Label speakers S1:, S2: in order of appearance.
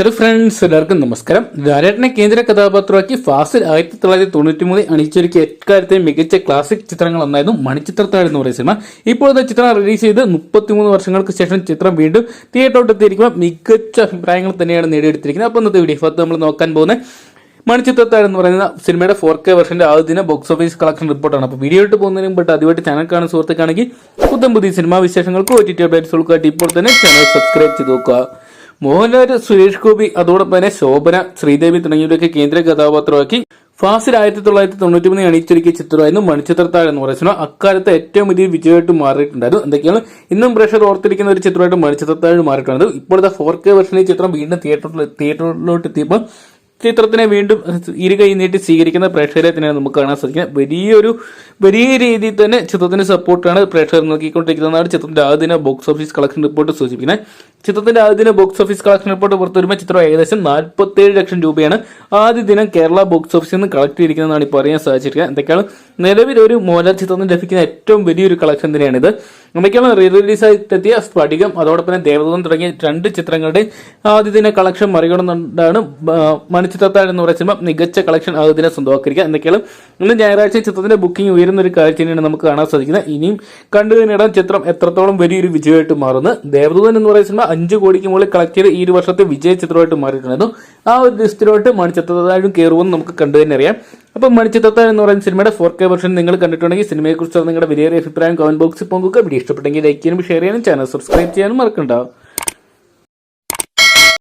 S1: Hello friends എല്ലാവർക്കും നമസ്കാരം. ലാലേട്ടനെ കേന്ദ്ര കഥാപാത്രമാക്കി ഫാസിൽ ആയിരത്തി തൊള്ളായിരത്തി തൊണ്ണൂറ്റി മൂന്നിൽ അണിച്ചൊരുക്കി എക്കാലത്തെ മികച്ച ക്ലാസിക് ചിത്രങ്ങൾ ഒന്നായിരുന്നു മണിച്ചിത്രത്താഴ് എന്ന് പറയുന്ന സിനിമ ഇപ്പോഴത്തെ ചിത്രം റിലീസ് ചെയ്ത് മുപ്പത്തിമൂന്ന് വർഷങ്ങൾക്ക് ശേഷം ചിത്രം വീണ്ടും തിയേറ്ററോട്ട് എത്തിയിരിക്കുമ്പോൾ മികച്ച അഭിപ്രായങ്ങൾ തന്നെയാണ് നേടിയെടുത്തിരിക്കുന്നത്. അപ്പോൾ ഇന്നത്തെ വീഡിയോ ഭാഗത്ത് നമ്മൾ നോക്കാൻ പോകുന്നത് മണിച്ചിത്രത്താഴ് എന്ന് പറയുന്ന സിനിമയുടെ ഫോർ കെ വെർഷന്റെ ആദ്യ ദിന ബോക്സ് ഓഫീസ് കളക്ഷൻ റിപ്പോർട്ടാണ് അപ്പോൾ വീഡിയോ ഇട്ട് പോകുന്നതിന് മുമ്പ് ആദ്യമായിട്ട് ചാനൽ കാണുന്ന സുഹൃത്തുക്കാണെങ്കിൽ പുതിയ പുതിയ സിനിമാ വിശേഷങ്ങൾക്ക് ഒ ടി ടി ഇപ്പോൾ തന്നെ ചാനൽ സബ്സ്ക്രൈബ് ചെയ്ത് നോക്കുക. മോഹൻലാൽ സുരേഷ് ഗോപി അതോടൊപ്പം തന്നെ ശോഭന ശ്രീദേവി തുടങ്ങിയവരൊക്കെ കേന്ദ്ര കഥാപാത്രമാക്കി ഫാസിൽ ആയിരത്തി തൊള്ളായിരത്തി തൊണ്ണൂറ്റി മൂന്നിൽ അണിയിച്ചൊരുക്കിയ ചിത്രമായിരുന്നു മണിച്ചിത്രത്താഴ് എന്ന് പറയുന്ന അക്കാലത്ത് ഏറ്റവും വലിയ വിജയമായിട്ട് മാറിയിട്ടുണ്ടായിരുന്നു. എന്തൊക്കെയാണ്? ഇന്നും പ്രേക്ഷകർ ഓർത്തിരിക്കുന്ന ഒരു ചിത്രമായിട്ട് മണിച്ചിത്രത്താഴ് മാറിയിട്ടുണ്ട് ഇപ്പോഴത്തെ ഫോർ കെ വെർഷനിൽ ചിത്രം വീണ്ടും തിയേറ്ററിൽ തിയേറ്ററിലോട്ട് എത്തിയപ്പോൾ ചിത്രത്തിനെ വീണ്ടും ഇരുകൈ നീട്ടി സ്വീകരിക്കുന്ന പ്രേക്ഷകരെ തന്നെയാണ് നമുക്ക് കാണാൻ സാധിക്കുന്നത് വലിയൊരു വലിയ രീതിയിൽ തന്നെ ചിത്രത്തിന് സപ്പോർട്ടാണ് പ്രേക്ഷകർ നോക്കിക്കൊണ്ടിരിക്കുന്നതാണ് ചിത്രത്തിന്റെ ആദ്യ ബോക്സ് ഓഫീസ് കളക്ഷൻ റിപ്പോർട്ട് സൂചിപ്പിക്കുന്നത്. ചിത്രത്തിന്റെ ആദ്യ ബോക്സ് ഓഫീസ് കളക്ഷൻ റിപ്പോർട്ട് പുറത്തു വരുമ്പോൾ ചിത്രം ഏകദേശം നാൽപ്പത്തേഴ് ലക്ഷം രൂപയാണ് ആദ്യ ദിനം കേരള ബോക്സ് ഓഫീസിൽ നിന്ന് കളക്ട് ചെയ്തിരിക്കുന്നതാണ് ഇപ്പോൾ അറിയാൻ സാധിച്ചിരിക്കുന്നത്. എന്തൊക്കെയാണ്? നിലവിൽ ഒരു മോഹൻലാൽ ചിത്രത്തിന് ലഭിക്കുന്ന ഏറ്റവും വലിയൊരു കളക്ഷൻ തന്നെയാണിത്. എന്തൊക്കെയാണ്? റീ റിലീസായിട്ടെത്തിയ സ്ഫടികം അതോടൊപ്പം തന്നെ ദേവദൂതം തുടങ്ങിയ രണ്ട് ചിത്രങ്ങളുടെ ആദ്യ ദിന കളക്ഷൻ മറികടന്നുകൊണ്ടാണ് മണിച്ചിത്രത്താഴ് എന്ന് പറയുന്ന സിനിമ മികച്ച കളക്ഷൻ അതിനെ സ്വന്തമാക്കിയിരിക്കുക എന്തൊക്കെയാണ് ഇന്ന് ഞായറാഴ്ച ചിത്രത്തിന്റെ ബുക്കിംഗ് ഉയരുന്ന ഒരു കാഴ്ച തന്നെയാണ് നമുക്ക് കാണാൻ സാധിക്കുന്നത്. ഇനിയും കണ്ടു കഴിഞ്ഞിടാൻ ചിത്രം എത്രത്തോളം വലിയൊരു വിജയമായിട്ട് മാറുന്നു. ദേവദൂതൻ എന്ന് പറയുന്ന സിനിമ അഞ്ച് കോടിക്ക് മുകളിൽ കളക്ട് ചെയ്ത് ഈ ഒരു വർഷത്തെ വിജയ ചിത്രമായിട്ട് മാറിയിട്ടുണ്ടായിരുന്നു. ആ ഒരു ലിസ്റ്റിലോട്ട് മണിച്ചിത്രത്താഴും കയറുമെന്ന് നമുക്ക് കണ്ടു തന്നെ അറിയാം. അപ്പോൾ മണിച്ചിത്രത്താഴ് എന്ന് പറയുന്ന സിനിമയുടെ ഫോർ കെ വെർഷൻ നിങ്ങൾ കണ്ടിട്ടുണ്ടെങ്കിൽ സിനിമയെക്കുറിച്ച് നിങ്ങളുടെ വലിയ അഭിപ്രായം കമന്റ് ബോക്സിൽ പങ്കുക വീഡിയോ ഇഷ്ടപ്പെട്ടെങ്കിൽ ലൈക്ക് ചെയ്യാനും ഷെയർ ചെയ്യാനും ചാനൽ സബ്സ്ക്രൈബ് ചെയ്യാനും മറക്കണ്ട.